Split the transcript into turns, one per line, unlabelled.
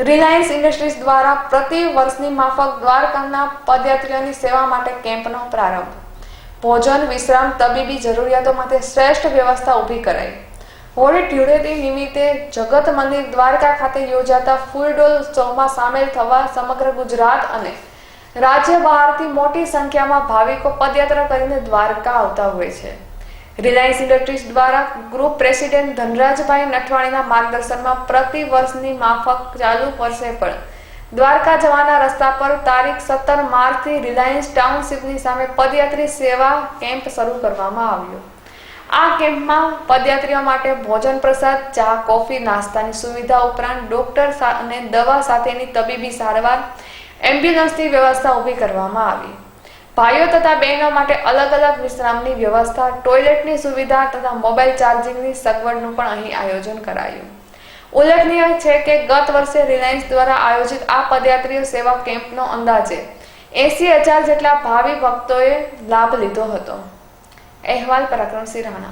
Reliance industries દ્વારા પ્રતિ વર્ષની માફક દ્વારકાના પદયાત્રીઓની સેવા માટે કેમ્પનો પ્રારંભ. ભોજન, વિશ્રામ, તબીબી જરૂરિયાતો માટે શ્રેષ્ઠ વ્યવસ્થા ઊભી કરાઈ. હોળી ધૂળેટી નિમિત્તે જગત મંદિર દ્વારકા ખાતે યોજાતા ફૂલડોલ ઉત્સવમાં સામેલ થવા સમગ્ર ગુજરાત અને રાજ્ય બહારથી મોટી સંખ્યામાં ભાવિકો પદયાત્રા કરીને દ્વારકા આવતા હોય છે. રિલાયન્સ ઇન્ડસ્ટ્રીઝ દ્વારા ગ્રુપ પ્રેસિડેન્ટ ધનરાજભાઈ નઠવાણીના માર્ગદર્શનમાં પ્રતિ વર્ષની માફક ચાલુ વર્ષે પણ. દ્વારકા જવાના રસ્તા પર તારીખ સત્તર માર્ચથી રિલાયન્સ ટાઉનશીપની સામે પદયાત્રી સેવા કેમ્પ શરૂ કરવામાં આવ્યો. આ કેમ્પમાં પદયાત્રીઓ માટે ભોજન પ્રસાદ, ચા, કોફી, નાસ્તાની સુવિધા ઉપરાંત ડોક્ટર અને દવા સાથેની તબીબી સારવાર, એમ્બ્યુલન્સની વ્યવસ્થા ઊભી કરવામાં આવી. ભાઈઓ તથા બહેનો માટે અલગ અલગ વિશ્રામની વ્યવસ્થા, ટોયલેટની સુવિધા તથા મોબાઈલ ચાર્જિંગની સગવડનું પણ અહીં આયોજન કરાયું. ઉલ્લેખનીય છે કે ગત વર્ષે રિલાયન્સ દ્વારા આયોજિત આ પદયાત્રીઓ સેવા કેમ્પનો અંદાજે એસી હજાર જેટલા ભાવિ ભક્તોએ લાભ લીધો હતો. અહેવાલ પરાક્રમસિંહ રાણા.